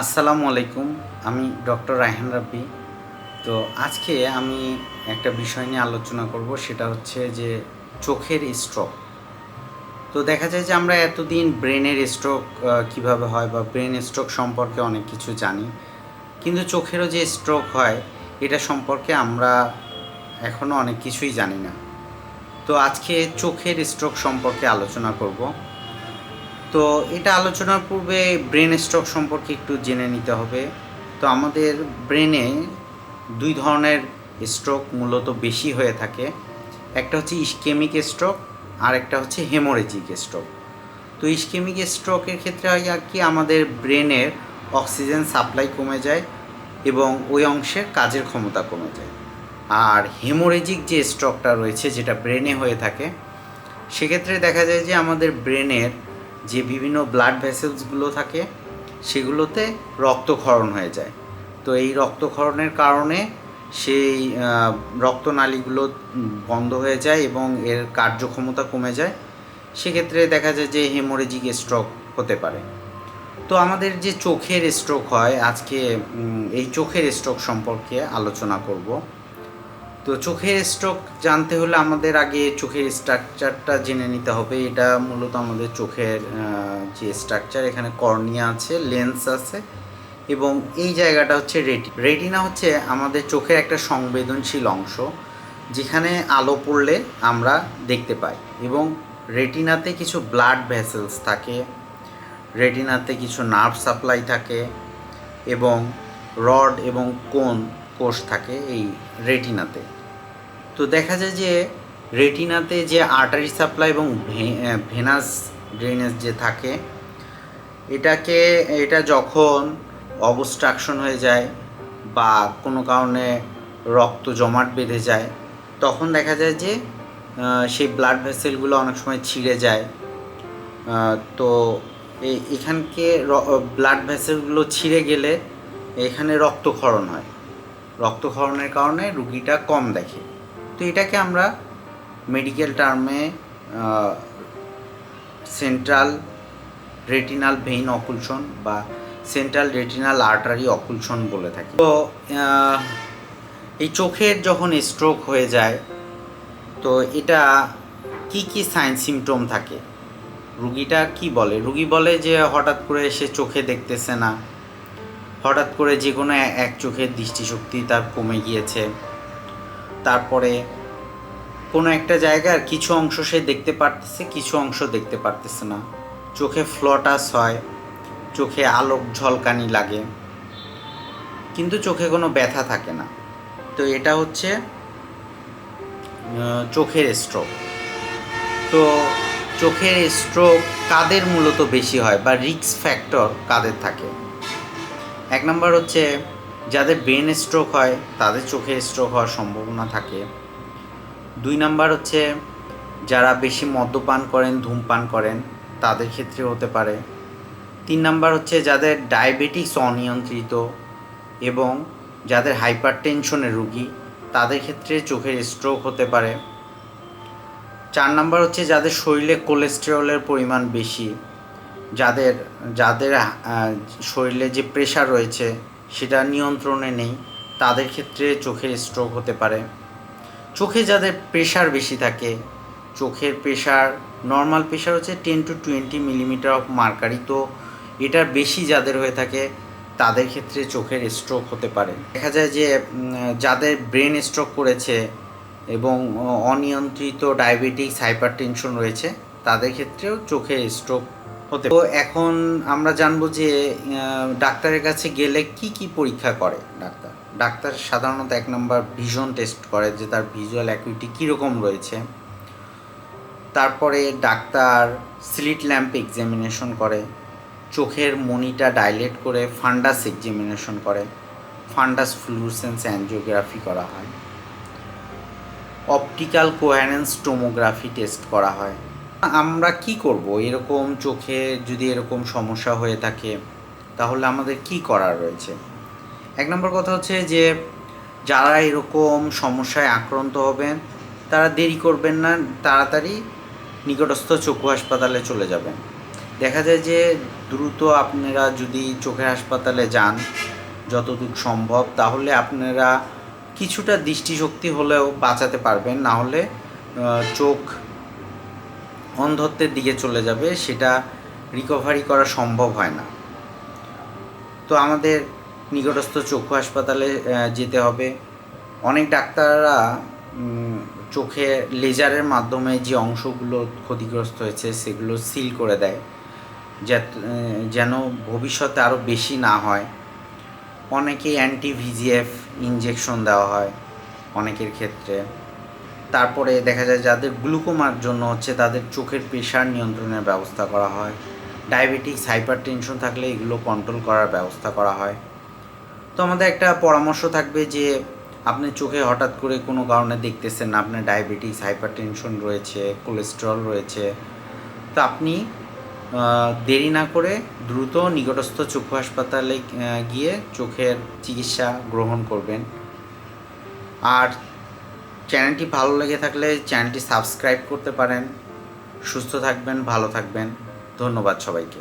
আসসালামু আলাইকুম, আমি ডক্টর রায়হান রাব্বি। তো আজকে আমি একটা বিষয় নিয়ে আলোচনা করব, সেটা হচ্ছে যে চোখের স্ট্রোক তো দেখা যায় যে আমরা এতদিন ব্রেনের স্ট্রোক কীভাবে হয় বা ব্রেন স্ট্রোক সম্পর্কে অনেক কিছু জানি, কিন্তু চোখেরও যে স্ট্রোক হয়, এটা সম্পর্কে আমরা এখনও অনেক কিছুই জানি না। তো আজকে চোখের স্ট্রোক সম্পর্কে আলোচনা করব। তো এটা আলোচনার পূর্বে ব্রেন স্ট্রোক সম্পর্কে একটু জেনে নিতে হবে। তো আমাদের ব্রেনে দুই ধরনের স্ট্রোক মূলত বেশি হয়ে থাকে। একটা হচ্ছে ইস্কেমিক স্ট্রোক আর একটা হচ্ছে হেমোরেজিক স্ট্রোক তো ইস্কেমিক স্ট্রোকের ক্ষেত্রে হয় আর কি, আমাদের ব্রেনের অক্সিজেন সাপ্লাই কমে যায় এবং ওই অংশের কাজের ক্ষমতা কমে যায়। আর হেমোরেজিক যে স্ট্রোকটা রয়েছে, যেটা ব্রেনে হয়ে থাকে, সেক্ষেত্রে দেখা যায় যে আমাদের ব্রেনের যে বিভিন্ন ব্লাড ভেসেলসগুলো থাকে, সেগুলোতে রক্তক্ষরণ হয়ে যায়। তো এই রক্তক্ষরণের কারণে সেই রক্তনালীগুলো বন্ধ হয়ে যায় এবং এর কার্যক্ষমতা কমে যায়। সেক্ষেত্রে দেখা যায় যে হেমোরেজিক স্ট্রোক হতে পারে। তো আমাদের যে চোখের স্ট্রোক হয়, আজকে এই চোখের স্ট্রোক সম্পর্কে আলোচনা করব। তো চোখের স্ট্রোক জানতে হলে আমাদের আগে চোখের স্ট্রাকচারটা জেনে নিতে হবে। এটা মূলত আমাদের চোখের যে স্ট্রাকচার এখানে কর্নিয়া আছে লেন্স আছে এবং এই জায়গাটা হচ্ছে রেটি রেটিনা হচ্ছে আমাদের চোখের একটা সংবেদনশীল অংশ যেখানে আলো পড়লে আমরা দেখতে পাই এবং রেটিনাতে কিছু ব্লাড ভেসেলস থাকে রেটিনাতে কিছু নার্ভ সাপ্লাই থাকে এবং রড এবং কোন কোষ থাকে এই রেটিনাতে তো দেখা যায় যে রেটিনাতে যে আর্টারি সাপ্লাই এবং ভেনাস ড্রেনেজ যে থাকে, এটাকে, এটা যখন অবস্ট্রাকশন হয়ে যায় বা কোনো কারণে রক্ত জমাট বেঁধে যায়, তখন দেখা যায় যে সেই ব্লাড ভেসেলগুলো অনেক সময় ছিঁড়ে যায়। তো এখানকে ব্লাড ভেসেলগুলো ছিঁড়ে গেলে এখানে রক্তক্ষরণ হয়। রক্তক্ষরণের কারণে রুগীটা কম দেখে। তো এটাকে আমরা মেডিকেল টার্মে সেন্ট্রাল রেটিনাল ভেইন অকুলশন বা সেন্ট্রাল রেটিনাল আর্টারি অকুলশন বলে থাকি। তো এই চোখের যখন স্ট্রোক হয়ে যায়, তো এটা কি কি সাইন সিমটম থাকে? রুগীটা কি বলে? রুগী বলে যে হঠাৎ করে সে চোখে দেখতেছে না। হঠাৎ করে যে কোনো এক চোখের দৃষ্টিশক্তি তার কমে গিয়েছে। তারপরে কোনো একটা জায়গার কিছু অংশ সে দেখতে পারতেছে, কিছু অংশ দেখতে পারতেছে না। চোখে ফ্লটাস হয়, চোখে আলোক ঝলকানি লাগে, কিন্তু চোখে কোনো ব্যথা থাকে না। তো এটা হচ্ছে চোখের স্ট্রোক তো চোখের স্ট্রোক কাদের মূলত বেশি হয় বা রিস্ক ফ্যাক্টর কাদের থাকে? এক নম্বর হচ্ছে যাদের ব্রেন স্ট্রোক হয়, তাদের চোখে স্ট্রোক হওয়ার সম্ভাবনা থাকে। দুই নাম্বার হচ্ছে, যারা বেশি মদ্যপান করেন, ধূমপান করেন, তাদের ক্ষেত্রে হতে পারে। তিন নাম্বার হচ্ছে, যাদের ডায়াবেটিস অনিয়ন্ত্রিত এবং যাদের হাইপার টেনশনের রুগী, তাদের ক্ষেত্রে চোখের স্ট্রোক হতে পারে। চার নাম্বার হচ্ছে, যাদের শরীরে কোলেস্টেরলের পরিমাণ বেশি, যাদের যাদের শরীরে যে প্রেশার রয়েছে সেটা নিয়ন্ত্রণে নেই, তাদের ক্ষেত্রে চোখের স্ট্রোক হতে পারে। চোখে যাদের প্রেশার বেশি থাকে, চোখের প্রেশার নর্মাল প্রেশার হচ্ছে ten to twenty millimetre of mercury তো এটার বেশি যাদের হয়ে থাকে, তাদের ক্ষেত্রে চোখের স্ট্রোক হতে পারে। দেখা যায় যে যাদের ব্রেন স্ট্রোক করেছে এবং অনিয়ন্ত্রিত ডায়াবেটিস হাইপার টেনশন রয়েছে, তাদের ক্ষেত্রেও চোখের স্ট্রোক হতে তো এখন আমরা জানব যে ডাক্তারের কাছে গেলে কি কি পরীক্ষা করে ডাক্তার? ডাক্তার সাধারণত এক নম্বর ভিশন টেস্ট করে, যে তার ভিজুয়াল অ্যাকুইটি কীরকম রয়েছে। তারপরে ডাক্তার স্লিট ল্যাম্প এক্সামিনেশন করে, চোখের মনিটা ডাইলেট করে ফান্ডাস এক্সামিনেশন করে, ফান্ডাস ফ্লুসেন্স অ্যানজিওগ্রাফি করা হয়। অপটিক্যাল কোয়ারেন্স টোমোগ্রাফি টেস্ট করা হয়। আমরা কি করব? এরকম চোখে যদি এরকম সমস্যা হয়ে থাকে, তাহলে আমাদের কি করার রয়েছে? এক নম্বর কথা হচ্ছে যে, যারা এরকম সমস্যায় আক্রান্ত হবেন, তারা দেরি করবেন না, তাড়াতাড়ি নিকটস্থ চক্ষু হাসপাতালে চলে যাবেন। দেখা যায় যে, দ্রুত আপনারা যদি চোখের হাসপাতালে যান, যতদূর সম্ভব, তাহলে আপনারা কিছুটা দৃষ্টিশক্তি হলেও বাঁচাতে পারবেন। না হলে চোখ অন্ধত্বের দিকে চলে যাবে, সেটা রিকভারি করা সম্ভব হয় না। তো আমাদের নিকটস্থ চক্ষু হাসপাতালে যেতে হবে। অনেক ডাক্তাররা চোখে লেজারের মাধ্যমে যে অংশগুলো ক্ষতিগ্রস্ত হয়েছে, সেগুলো সিল করে দেয়। যেন ভবিষ্যতে আরও বেশি না হয়। অনেকে অ্যান্টি ভিজিএফ ইনজেকশন দেওয়া হয় অনেকের ক্ষেত্রে। তারপরে দেখা যায় যাদের গ্লুকোমার জন্য হচ্ছে তাদের চোখের প্রেশার নিয়ন্ত্রণের ব্যবস্থা করা হয়। ডায়াবেটিক্স হাইপার টেনশন থাকলে এগুলো কন্ট্রোল করার ব্যবস্থা করা হয়। তো আমাদের একটা পরামর্শ থাকবে যে আপনি চোখে হঠাৎ করে কোনো কারণে দেখতেছেন না, আপনার ডায়াবেটিস হাইপার টেনশন রয়েছে কোলেস্টেরল রয়েছে, তো আপনি দেরি না করে দ্রুত নিকটস্থ চক্ষু হাসপাতালে গিয়ে চোখের চিকিৎসা গ্রহণ করবেন। আর চ্যানেলটি ভালো লেগে থাকলে চ্যানেলটি সাবস্ক্রাইব করতে পারেন। সুস্থ থাকবেন ভালো থাকবেন। ধন্যবাদ সবাইকে।